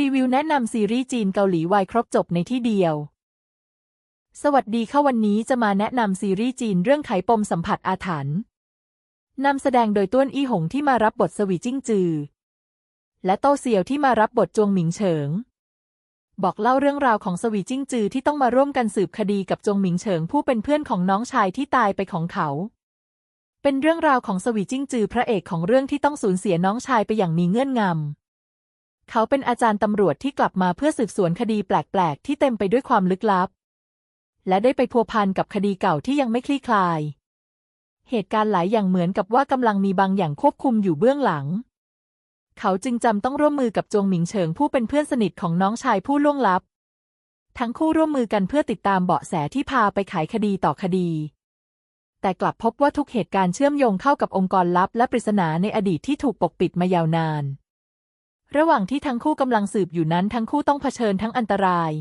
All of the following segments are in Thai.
รีวิวแนะนำซีรีส์จีนเกาหลีวายครบจบในที่เดียว สวัสดีค่ะวันนี้จะมาแนะนำซีรีส์จีนเรื่องไขปมสัมผัสอาถรรพ์นำแสดงโดยต้วนอี้หงที่มารับบทสวีจิ้งจือ และโตเซียวที่มารับบทจวงหมิงเฉิง บอกเล่าเรื่องราวของสวีจิ้งจือที่ต้องมาร่วมกันสืบคดีกับจวงหมิงเฉิงผู้เป็นเพื่อนของน้องชายที่ตายไปของเขา เป็นเรื่องราวของสวีจิ้งจือพระเอกของเรื่องที่ต้องสูญเสียน้องชายไปอย่างมีเงื่อนงำ เขาเป็นอาจารย์ตำรวจที่กลับมาเพื่อสืบสวนคดีแปลกๆ ที่เต็มไปด้วยความลึกลับ และได้ไปพัวพันกับคดีเก่าที่ยังไม่คลี่คลาย เหตุการณ์หลายอย่างเหมือนกับว่ากำลังมีบางอย่างควบคุมอยู่เบื้องหลัง เขาจึงจำต้องร่วมมือกับจวงหมิงเฉิงผู้เป็นเพื่อนสนิทของน้องชายผู้ล่วงลับ ทั้งคู่ร่วมมือกันเพื่อติดตามเบาะแสที่พาไปไขคดีต่อคดี แต่กลับพบว่าทุกเหตุการณ์เชื่อมโยงเข้ากับองค์กรลับและปริศนาในอดีตที่ถูกปกปิดมายาวนาน ระหว่างที่ทั้งคู่กำลังสืบอยู่นั้นทั้งคู่ต้องเผชิญทั้งอันตราย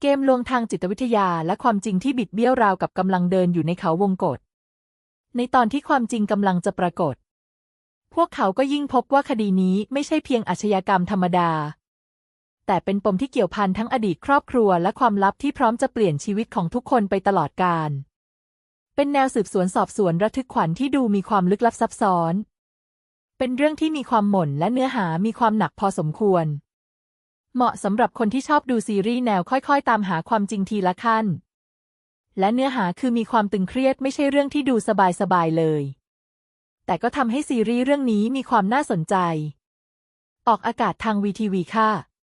เกมลวงทางจิตวิทยาและความจริงที่บิดเบี้ยวราวกับกำลังเดินอยู่ในเขาวงกฏในตอนที่ความจริงกำลังจะปรากฏ พวกเขาก็ยิ่งพบว่าคดีนี้ไม่ใช่เพียงอาชญากรรมธรรมดา แต่เป็นปมที่เกี่ยวพันทั้งอดีตครอบครัวและความลับที่พร้อมจะเปลี่ยนชีวิตของทุกคนไปตลอดกาลเป็นแนวสืบสวนสอบสวนระทึกขวัญที่ดูมีความลึกลับซับซ้อน เป็นเรื่องที่มีความหม่นและเนื้อหามีความหนักพอสมควร เหมาะสำหรับคนที่ชอบดูซีรีส์แนวค่อยๆ ตามหาความจริงทีละขั้น และเนื้อหาคือมีความตึงเครียดไม่ใช่เรื่องที่ดูสบายๆเลย แต่ก็ทำให้ซีรีส์เรื่องนี้มีความน่าสนใจ ออกอากาศทางวีทีวีค่ะ